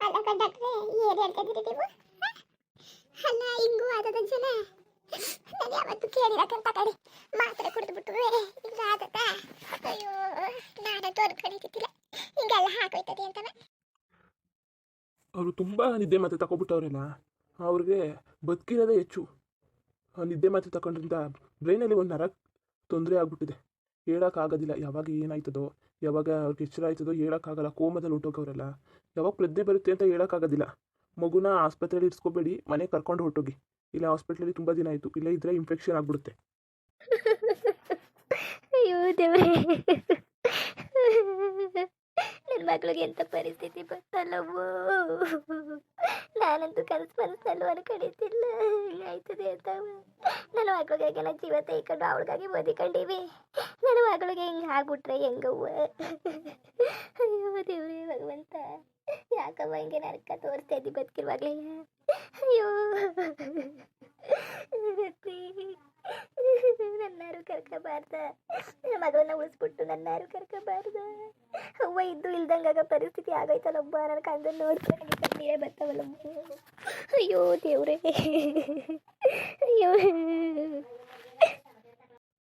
ಅಲ್ಲ ಕಂಡಕ್ಟ್ರೆ ಏನು ಹೇಳ್ತಾ ಇದ್ದೀರಿ ನೀವು? ಅಲ್ಲ, ಹಿಂಗೂ ಆದದ ಜನ ನಾನು ಯಾವತ್ತು ಕೇಳಿರಕ್ಕಂತ ಕಡೆ ಮಾತ್ರೆ ಕುಡಿದ್ಬಿಟ್ಟು ಹಿಂಗ ಆದದ? ಅಯ್ಯೋ ನಾನಂತೂ ಅನ್ಕೊಂಡಿದ್ದಿಲ್ಲ ಹಿಂಗೆಲ್ಲ ಹಾಕೋಯ್ತದೆ ಅಂತನ. ಅವರು ತುಂಬ ನಿದ್ದೆ ಮಾತ್ರೆ ತಗೊಬಿಟ್ಟವ್ರಲ್ಲ ಅವ್ರಿಗೆ ಬದುಕಿರೋದೇ ಹೆಚ್ಚು. ಆ ನಿದ್ದೆ ಮಾತ್ರೆ ತಗೊಂಡ್ರಿಂದ ಬ್ರೈನಲ್ಲಿ ಒಂದು ನರ ತೊಂದರೆ ಆಗ್ಬಿಟ್ಟಿದೆ. ಹೇಳೋಕ್ಕಾಗೋದಿಲ್ಲ. ಯಾವಾಗ ಏನಾಯ್ತದೋ, ಯಾವಾಗ ಅವ್ರಿಗೆ ಎಚ್ಚರ ಆಯ್ತದೋ ಹೇಳೋಕ್ಕಾಗಲ್ಲ. ಕೋಮದಲ್ಲಿ ಹೊಟ್ಟೋಗವ್ರಲ್ಲ. ಯಾವಾಗ ಪ್ರಜ್ಞೆ ಬರುತ್ತೆ ಅಂತ ಹೇಳೋಕ್ಕಾಗೋದಿಲ್ಲ. ಮಗುನ ಆಸ್ಪತ್ರೆಯಲ್ಲಿ ಇರಿಸ್ಕೋಬೇಡಿ ಮನೆಗೆ ಕರ್ಕೊಂಡು ಹೊರಟೋಗಿ. ಇಲ್ಲ ಹಾಸ್ಪಿಟ್ಲಲ್ಲಿ ತುಂಬ ದಿನ ಆಯಿತು. ಇಲ್ಲ ಇದ್ರೆ ಇನ್ಫೆಕ್ಷನ್ ಆಗಿಬಿಡುತ್ತೆ. ಅಯ್ಯೋ ದೇವರೇ. ಎಂಥ ಪರಿಸ್ಥಿತಿ ಬಂತಲ್ಲವೋ ನಾನಂತೂ ಕನಸು ಮನಸ್ಸಲ್ಲೂ ಅನ್ಕೊಂಡಿದ್ದಿಲ್ಲ ಆಯ್ತದೆ ಅಂತ. ನನ್ನ ಮಗಳಿಗೆ ನನ್ನ ಜೀವ ತೆಯ್ಕೊಂಡು ಅವಳಿಗಾಗಿ ಓದಿಕೊಂಡಿವಿ ನನ್ನ ಮಗಳಿಗೆ ಹಿಂಗೆ ಆಗ್ಬಿಟ್ರೆ ಹೆಂಗವ್ವ? ಅಯ್ಯೋ ದೇವ್ರಿ ಭಗವಂತ. ಯಾಕವ್ವ ಹಿಂಗೆ ನರಕ ತೋರಿಸ್ತಾ ಇದ್ದಿ ಬದುಕಿರುವಾಗಲೇ? ಅಯ್ಯೋ. ನನ್ನಾರು ಕರ್ಕಬಾರ್ದ. ನನ್ನ ಮಗಳನ್ನ ಉಳಿಸ್ಬಿಟ್ಟು ನನ್ನಾರು ಕರ್ಕಬಾರ್ದ. ಅವ್ವ ಇದ್ದು ಇಲ್ದಂಗಾಗ ಪರಿಸ್ಥಿತಿ ಆಗೈತಲ್ಲೊಬ್ಬ ನನ್ನ ಕಂದ ನೋಡ್ಕೊಂಡು ಬರ್ತಾವಲ್ಲ ಅಯ್ಯೋ ದೇವ್ರೇ. ಅಯ್ಯೋ.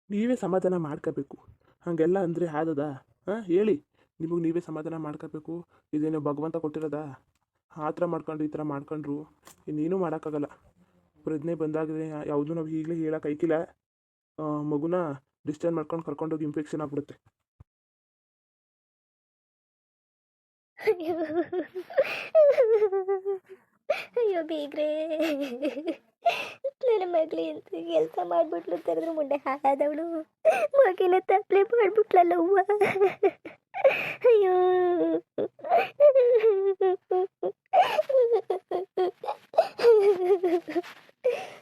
ನೀವೇ ಸಮಾಧಾನ ಮಾಡ್ಕೋಬೇಕು. ಹಾಗೆಲ್ಲ ಅಂದರೆ ಆದದ ಹಾಂ, ಹೇಳಿ. ನಿಮಗೆ ನೀವೇ ಸಮಾಧಾನ ಮಾಡ್ಕೋಬೇಕು. ಇದೇನು ಭಗವಂತ ಕೊಟ್ಟಿರೋದಾ? ಆ ಥರ ಮಾಡ್ಕೊಂಡು ಈ ಥರ ಮಾಡ್ಕೊಂಡ್ರು. ಇನ್ನೇನು ಮಾಡೋಕ್ಕಾಗಲ್ಲ. ಪ್ರಜ್ಞೆ ಬಂದಾಗಲೇ ಯಾವುದೂ ನಾವು ಈಗಲೇ ಹೇಳೋಕ್ಕೈಕಿಲ್ಲ ಮಗುನ ಡಿಸ್ಚಾರ್ಜ್ ಮಾಡ್ಕೊಂಡು ಕರ್ಕೊಂಡೋಗಿ ಇನ್ಫೆಕ್ಷನ್ ಆಗ್ಬಿಡುತ್ತೆ. ಅಯ್ಯೋ ಅಯ್ಯೋ ಬೀಗ್ರೆ. ನನ್ನ ಮಗ್ಳು ಎಂತ ಕೆಲಸ ಮಾಡ್ಬಿಟ್ಲು ತೆರೆದ್ರೆ ಮುಂಡೆ ಹಾಳಾದವಳು. ಮಗಿನ ತಪ್ಪಲೆ ಮಾಡ್ಬಿಟ್ಲಲ್ಲ ಹೂವ ಅಯ್ಯೋ.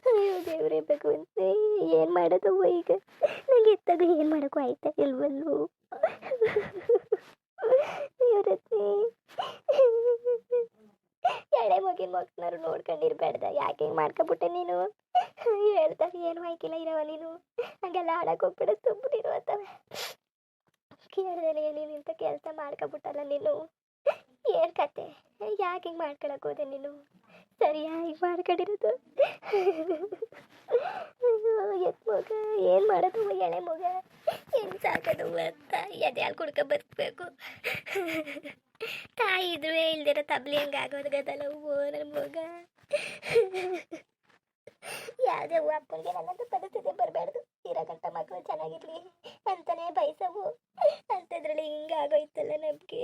ಅಯ್ಯೋ, ದೇವ್ರೇ ಭಗವಂತೆ. ಏನು ಮಾಡೋದು ಈಗ? ನಂಗೆ ಎತ್ತಾಗ ಏನು ಮಾಡೋಕ್ಕೂ ಆಯ್ತಾ ಇಲ್ವಲ್ಲೂ? ಎಡೆ ಮಗಿನ ಮಕ್ಕಳರು ನೋಡ್ಕೊಂಡಿರ್ಬೇಡ್ದ ಯಾಕೆ ಹಿಂಗೆ ಮಾಡ್ಕೊಬಿಟ್ಟೆ ನೀನು? ಹೇಳ್ತಾರೆ ಏನು ಹಾಕಿಲ್ಲ ಇರವ ನೀನು? ಹಂಗೆಲ್ಲ ಆಡಕ್ಕೆ ಹೋಗ್ಬಿಡ ಸುಮ್ಮನಿರು ಅಂತವ ಕೇಳ್ದಲೆ ನೀನು ಇಂಥ ಕೆಲಸ ಮಾಡ್ಕೊಬಿಟ್ಟಲ್ಲ ನೀನು? ಏನು ಕತೆ? ಯಾಕೆ ಹಿಂಗೆ ಮಾಡ್ಕೊಳಕ್ಕೆ ಹೋದೆ ನೀನು? ಸರಿಯಾಗಿ ಮಾಡ್ಕೊಂಡಿರೋದು ಎತ್ ಮಗ ಏನು ಎಳೆ ಮಗ ಹೆಂಗೆ ಅಂತ ಎದೆ ಹಾಲು ಕುಡ್ಕೊ ಬದುಕಬೇಕು ತಾಯಿ ಇದ್ರು ಇಲ್ದಿರ ತಬ್ಲಿ ಹಂಗೆ ಆಗೋದು ಗದಲ್ಲ ಹೂವು ನನ್ನ ಮಗ. ಯಾವುದೇ ಹೂ ಅಪ್ಪನಿಗೆ ನನ್ನಂತ ಪರಿಸ್ಥಿತಿ ಬರಬಾರ್ದು ಇರೋಗಂಟ ಮಕ್ಕಳು ಚೆನ್ನಾಗಿರ್ಲಿ ಅಂತಾನೆ ಬಯಸವು ಅಂಥದ್ರಲ್ಲಿ ಹಿಂಗೆ ಆಗೋಯ್ತಲ್ಲ ನಮಗೆ.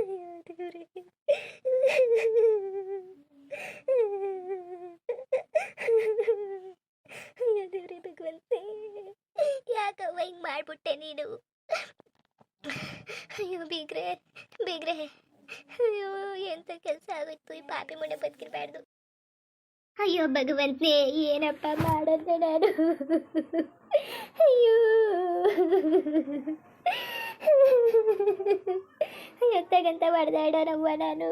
ಅಯ್ಯೋ ದೇವ್ರೇ. ಅಯ್ಯೋ ದೇವ್ರೇ ಭಗವಂತೆ ಯಾಕವ್ವ ಹಿಂಗೆ ಮಾಡ್ಬಿಟ್ಟೆ ನೀನು. ಅಯ್ಯೋ, ಬೀಗ್ರೆ ಬೀಗ್ರೆ. ಅಯ್ಯೋ, ಎಂತ ಕೆಲಸ ಆಗೋಯ್ತು? ಈ ಪಾಪಿ ಮುಂಡೆ ಬದುಕಿರ್ಬಾರ್ದು. ಅಯ್ಯೋ, ಭಗವಂತನೇ, ಏನಪ್ಪ ಮಾಡೋದು ನಾನು? ಅಯ್ಯೋ. ಎತ್ತಾಗಂತ ಹೊಡೆದಾಡೋನವ್ವ ನಾನು?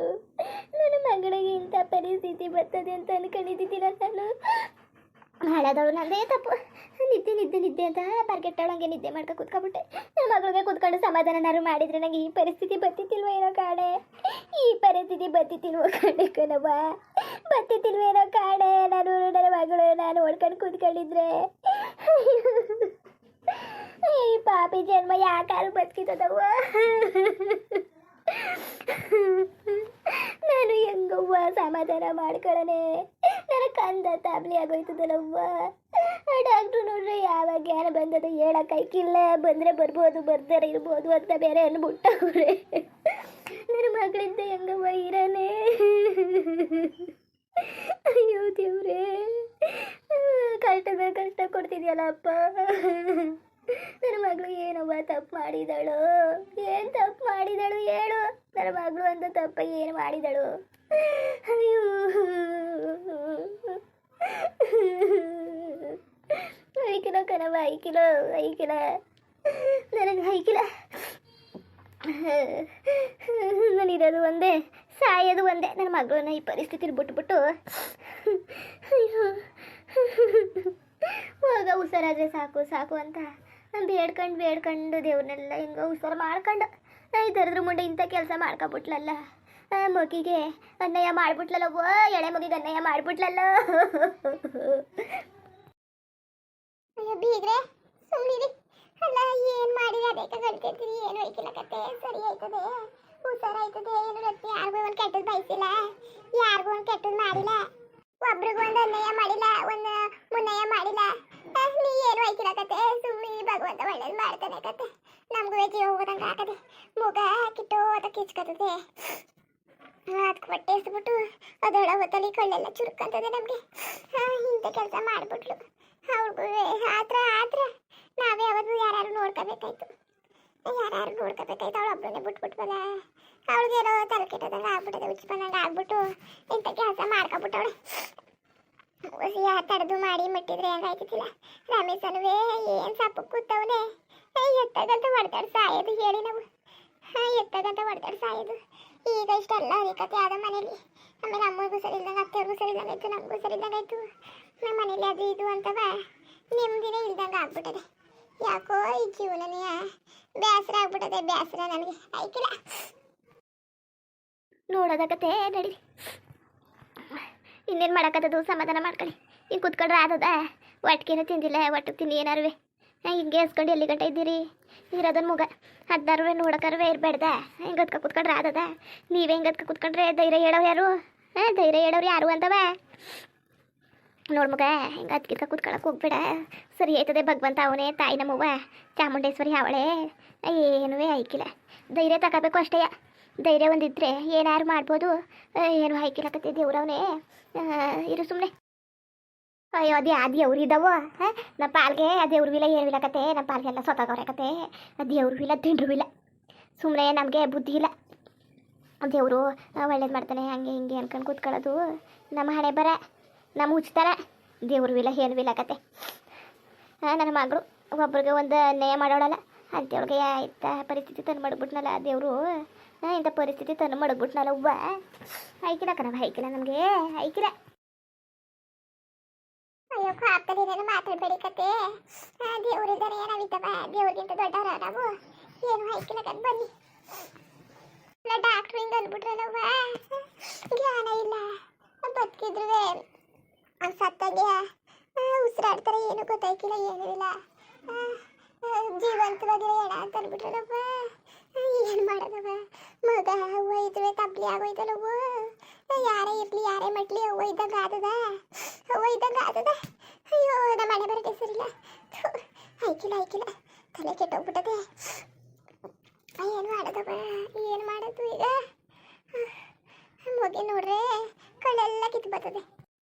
ನನ್ನ ಮಗಳಿಗೆ ಇಂಥ ಪರಿಸ್ಥಿತಿ ಬರ್ತದೆ ಅಂತ ಅನ್ಕೊಂಡಿದ್ದಿದ್ದೀರ ನಾನು. ಹಾಳಾದವಳು ನಂದೇ ತಪ್ಪು. ನಿದ್ದೆ ನಿದ್ದೆ ನಿದ್ದೆ ಅಂತ ಬರ್ಗೆಟ್ಟವಳಂಗೆ ನಿದ್ದೆ ಮಾಡ್ಕೊ ಕೂತ್ಕೊಬಿಟ್ಟೆ ನನ್ನ ಮಗಳಿಗೆ ಕೂತ್ಕೊಂಡು ಸಮಾಧಾನನಾರು ಮಾಡಿದ್ರೆ ನಂಗೆ ಈ ಪರಿಸ್ಥಿತಿ ಬತ್ತಿತ್ತಿಲ್ವ ಏನೋ ಕಾಡೆ ಈ ಪರಿಸ್ಥಿತಿ ಬತ್ತಿತ್ತಿಲ್ವೋ ಕಾಡೆ ಕಣವ್ವ. ಬತ್ತಿತ್ತಿಲ್ವೇನೋ ಕಾಡೆ ನಾನು, ನನ್ನ ಮಗಳು ನಾನು ಓಡ್ಕೊಂಡು ಕುತ್ಕೊಂಡಿದ್ರೆ. ಈ ಪಾಪಿ ಜನ್ಮ ಯಾಕಾರು ಬದುಕಿತದವ್ವ. ನಾನು ಹೆಂಗವ್ವ ಸಮಾಧಾನ ಮಾಡ್ಕೊಳ್ಳನೆ ನನ್ನ ಕಂದ ತಾಬ್ಲಿ ಆಗೋಯ್ತದಲ್ಲವ್ವ? ಡಾಕ್ಟ್ರು ನೋಡ್ರೆ ಯಾವಾಗ ಯಾರು ಬಂದದ ಐಕಿಲ್ಲ ಬಂದ್ರೆ ಬರ್ಬೋದು ಬರ್ದಾರ ಇರ್ಬೋದು ಅಂತ ಬೇರೆ ಅನ್ಬಿಟ್ಟವ್ರೆ. ನನ್ನ ಮಗಳಿಂದ ಹೆಂಗವ್ವ ಇರನೆ? ಅಯ್ಯೋ ದೇವ್ರೇ. ಕಷ್ಟದ ಕಷ್ಟ ಕೊಡ್ತಿದ್ಯಲ್ಲಪ್ಪ. ನನ್ನ ಮಗಳು ಏನವ್ವ ತಪ್ಪು ಮಾಡಿದಳು. ಏನು ತಪ್ಪು ಮಾಡಿದಳು ಹೇಳು. ನನ್ನ ಮಗಳು ಅಂತ ತಪ್ಪ ಏನು ಮಾಡಿದಳು. ಅಯ್ಯೋ. ಐಕಿಲ ಕಣವ ಐಕಿಲ ಐಕಿಲ ನನಗೆ ಐಕಿಲ ನಾನಿರೋದು ಒಂದೇ, ಸಾಯೋದು ಒಂದೇ. ನನ್ನ ಮಗಳನ್ನ ಈ ಪರಿಸ್ಥಿತಿಲಿ ಬಿಟ್ಬಿಟ್ಟು. ಅಯ್ಯೋ. ಹೋಗ, ಹುಷಾರಾದ್ರೆ ಸಾಕು ಸಾಕು ಅಂತ. ನಾನು ಬೇಡ್ಕೊಂಡು ಬೇಡ್ಕೊಂಡು ದೇವ್ರನ್ನೆಲ್ಲ ಹಿಂಗೆ ಹುಷಾರು ಮಾಡ್ಕೊಂಡು. ಈ ತರದ್ರ ಮುಂಡೆ ಇಂಥ ಕೆಲಸ ಮಾಡ್ಕೊಬಿಟ್ಲಲ್ಲ. ಮಗಿಗೆ ಅನ್ಯಾಯ ಮಾಡ್ಬಿಟ್ಲಲ್ಲ ಓ ಎಳೆ ಮಗಿಗೆ ಅನ್ಯಾಯ ಮಾಡ್ಬಿಟ್ಲಲ್ಲ. ಅಯ್ಯೋ ಬೀಗ್ರೆ ಸುಮ್ಮನಿರಿ ಅಲ್ಲ, ಏನು ಮಾಡಿ ಅದಕ್ಕೆ ಕಲ್ತಿರ್ತೀರಿ ಏನು ಐಕಿಲ್ಲ ಕತೆ? ಸರಿ ಆಯ್ತದೆ. ಹುಷಾರಾಯ್ತದೆ. ಏನು ಗೊತ್ತಿ? ಯಾರಿಗೂ ಒಂದು ಕೆಟ್ಟದ್ ಬಯಸಿಲ್ಲ. ಯಾರಿಗೂ ಒಂದು ಕೆಟ್ಟದ್ ಮಾಡಿಲ್ಲ. ಒಬ್ರಿಗೂ ಒಂದು ಅನ್ಯಾಯ ಮಾಡಿಲ್ಲ. ಒಂದು ಮುನ್ನಯ್ಯ ಮಾಡಿಲ್ಲ. ನೀ ಏನು ಐಕಿಲ್ಲ ಕತೆ? ಸುಮ್ಮನೆ ಭಗವಂತ ಒಳ್ಳೇದು ಮಾಡ್ತಾನೆ ಕತೆ. ನಮಗೂ ಜೀವ ಹೋಗೋದಂಗೆ ಆಗದೆ ಮುಗ ಕಿಟ್ಟು ಅದ ಕಿಚ್ಕತ್ತದೆ ಅದಕ್ಕೆ ಬಟ್ಟೆ ಎಸ್ಬಿಟ್ಟು ಅದೊಳ ಹೊತ್ತಲ್ಲಿ ಕಳ್ಳೆಲ್ಲ ಚುರುಕಂತದೆ ನಮಗೆ. ಇಂಥ ಕೆಲಸ ಮಾಡಿಬಿಟ್ಲು. ಅವ್ರಿಗೂ ಆತ್ರ ಆತ್ರ ನಾವೇ ಯಾವತ್ತು ಯಾರು ನೋಡ್ಕೋಬೇಕಾಯ್ತು. ಯಾರು ನೋಡ್ಕೋಬೇಕಾಯ್ತು ಅವಳು ಒಬ್ಬನೇ ಬಿಟ್ಬಿಟ್ವಲ್ಲ. ಏನೋ ತಲೆ ಕೆಟ್ಟದಂಗೆ ಆಗ್ಬಿಟ್ಟದೆ ಉಚ್ಚ ಬಂದಂಗೆ ಆಗ್ಬಿಟ್ಟು ಇಂಥ ಕೆಲಸ ಮಾಡ್ಕೊಬಿಟ್ಟವಳೆ. ಯಾರು ತಡದು ಮಾಡಿ ಮಟ್ಟಿದ್ರೆ ಹೆಂಗಾಯ್ತಿಲ್ಲ ರಮೇಶನವೇ, ಏನು ಸಪ್ಪು ಕೂತವನೆ? ಎತ್ತಾಗಂತ ಹೊಡೆದಾಡ್ ಸಾಯೋದು ಹೇಳಿ ನಾವು. ಎತ್ತಾಗಂತ ಹೊಡೆದಾಡ್ ಸಾಯೋದು. ಈಗ ಇಷ್ಟೆಲ್ಲ ಹರಿಕತೆ ಆದ ಮನೇಲಿ. ಆಮೇಲೆ ಅಮ್ಮಗೂ ಸರಿ ಇಲ್ದಂಗೆ ಅತ್ತೆಯವ್ರಿಗೂ ಸರಿ ಇಲ್ದಂಗೆ ಆಯ್ತು, ನಮಗೂ ಸರಿ ಇಲ್ದಂಗೆ ಆಯ್ತು. ನಮ್ಮ ಮನೇಲಿ ಅದು ಇದು ಅಂತವ ನೆಮ್ಮದಿನೇ ಇಲ್ದಂಗೆ ಆಗ್ಬಿಟ್ಟದೆ. ಯಾಕೋ ಈ ಜೀವನನೇ ಬೇಸರ ಆಗ್ಬಿಟ್ಟದೆ ಬೇಸರ ನನಗೆ. ಆಯ್ತಿಲ್ಲ ನೋಡೋದಕ್ಕತೆ ನಡಿ. ಇನ್ನೇನು ಮಾಡೋಕ್ಕತ್ತದು ಸಮಾಧಾನ ಮಾಡ್ಕೊಳ್ಳಿ. ಈಗ ಕುತ್ಕೊಂಡ್ರೆ ಆದದ ಒಟ್ಟಿಗೆನ ತಿಂದಿಲ್ಲ ಒಟ್ಟು ತಿಂದು ಏನಾರುವೆ. ಹಿಂಗೆ ಎಸ್ಕೊಂಡು ಎಲ್ಲಿ ಗಂಟೆ ಇದ್ದೀರಿ? ಇರೋದನ್ನ ಮುಗ. ಹದಿನಾರು ನೋಡೋಕರುವೆ ಇರಬೇಡ್ದ. ಹೆಂಗೆ ಅದಕ್ಕೆ ಕುತ್ಕೊಂಡ್ರೆ ಆದದ ನೀವೇ ಹೆಂಗೆ ಅದಕ್ಕೆ ಕುತ್ಕೊಂಡ್ರೆ ಧೈರ್ಯ ಹೇಳೋರು ಯಾರು? ಹಾಂ, ಧೈರ್ಯ ಹೇಳೋರು ಯಾರು ಅಂತವ? ನೋಡು ಮಗ, ಹಿಂಗೆ ಅದಕ್ಕಿಂತ ಕುತ್ಕೊಳಕ್ಕೆ ಹೋಗ್ಬೇಡ. ಸರಿ ಆಯ್ತದೆ ಭಗವಂತ ಅವನೇ, ತಾಯಿ ನಮ್ಮವ್ವ. ಚಾಮುಂಡೇಶ್ವರಿ ಅವಳೆ. ಏನೂ ಐಕಿಲ್ಲ ಧೈರ್ಯ ತಗೋಬೇಕು ಅಷ್ಟೇ. ಧೈರ್ಯ ಒಂದಿದ್ರೆ ಏನಾರು ಮಾಡ್ಬೋದು. ಏನು ಹಾಕಿಲಕತ್ತೆ ದೇವ್ರವನೇ? ಇರು ಸುಮ್ಮನೆ ಅಯ್ಯೋ, ಅದೇ ಆ ದೇವ್ರು ಇದಾವ. ಹಾಂ ನಮ್ಮ ಪಾಲ್ಗೆ, ಆ ದೇವ್ರು ಇಲ್ಲ ಏನು ಕತೆ ನಮ್ಮ ಪಾಲ್ಗೆಲ್ಲ ಸೊತ್ತಾಗವ್ರೆ ಕತೆ ಆ ವಿಲ ತಿಂಡ್ರು ಇಲ್ಲ ಸುಮ್ಮನೆ ನಮಗೆ ಬುದ್ಧಿ ಇಲ್ಲ. ದೇವರು ಒಳ್ಳೇದು ಮಾಡ್ತಾನೆ, ಹಂಗೆ ಹಿಂಗೆ ಅನ್ಕೊಂಡು ಕೂತ್ಕೊಳ್ಳೋದು. ನಮ್ಮ ಹಣೆ ಬರ, ನಮ್ಮ ಉಚ್ತಾರ. ದೇವ್ರು ವಿಲ, ಏನು ವಿಲ ಕತೆ ನನ್ನ ಮಗಳು, ಒಬ್ರಿಗೆ ಒಂದು ನ್ಯಾಯ ಮಾಡೋಳಲ್ಲ. ಅಂತೇಳಿಗೆ ಆಯ್ತಾ ಪರಿಸ್ಥಿತಿ ತಂದು ಮಾಡ್ಬಿಟ್ನಲ್ಲ ದೇವರು. ಇಂಥ ಪರಿಸ್ಥಿತಿ ತಂದು ಮಡಗ್ಬಿಟ್ನಲ್ಲ ಒಬ್ಬ ಐಕಿಲ್ಲ ಕಣವ ಐಕಿಲ್ಲ ನಮಗೆ ಐಕಿಲ್ಲ ಅಯ್ಯೋ ಕಾಪ್ತಲ್ಲಿ ಏನೇನು ಮಾತಾಡಬೇಡಿ ಕತೆ ದೇವರಿದ್ದಾರೆ ಏನಾವಿದ್ದವ ದೇವ್ರಿಗಿಂತ ದೊಡ್ಡವರ ನಾವು? ಏನು ಹಾಕಿಲ್ಲ ಕತ್ ಬನ್ನಿ. ಡಾಕ್ಟ್ರು ಹಿಂಗೆ ಅಂದ್ಬಿಟ್ರಲ್ಲವ್ವ. ಜ್ಞಾನ ಇಲ್ಲ. ಬದುಕಿದ್ರು ಸತ್ತಾಗೆ ಉಸಿರಾಡ್ತಾರೆ ಏನು ಗೊತ್ತಾಯ್ಕಿಲ್ಲ, ಏನೂ ಇಲ್ಲ. ಜೀವಂತವಾಗಿರೋ ಎಡ ಅಂತ ಅಂದ್ಬಿಟ್ರಲ್ಲವ್ವ. ಏನು ಮಾಡೋದವ? ಮಗ ಅವ್ವ ಇದ್ರೆ ತಬ್ಲಿ ಆಗೋಯ್ತಲ್ಲವ್ವ ಯಾರೇ ಇರ್ಲಿ, ಯಾರೇ ಮಟ್ಲಿ ಅವ್ವ ಇದ್ದಂಗ ಆದದ. ಅವ್ವ ಇದ್ದಂಗ ಆದದ. ಅಯ್ಯೋ ನಮ್ಮ ಮನೆ ಬರಕ್ಕೆ ಸರಿಲ್ಲ ಐಕಿಲ್ಲ ಆಯ್ಕಿಲ್ಲ ತಲೆ ಕೆಟ್ಟೋಗ್ಬಿಟ್ಟದೆ. ಏನು ಮಾಡೋದವ? ಏನು ಮಾಡೋದು ಈಗ? ಮಗಿ ನೋಡ್ರೆ ಕಳೆಲ್ಲ ಕಿತ್ತು ಬರ್ತದೆ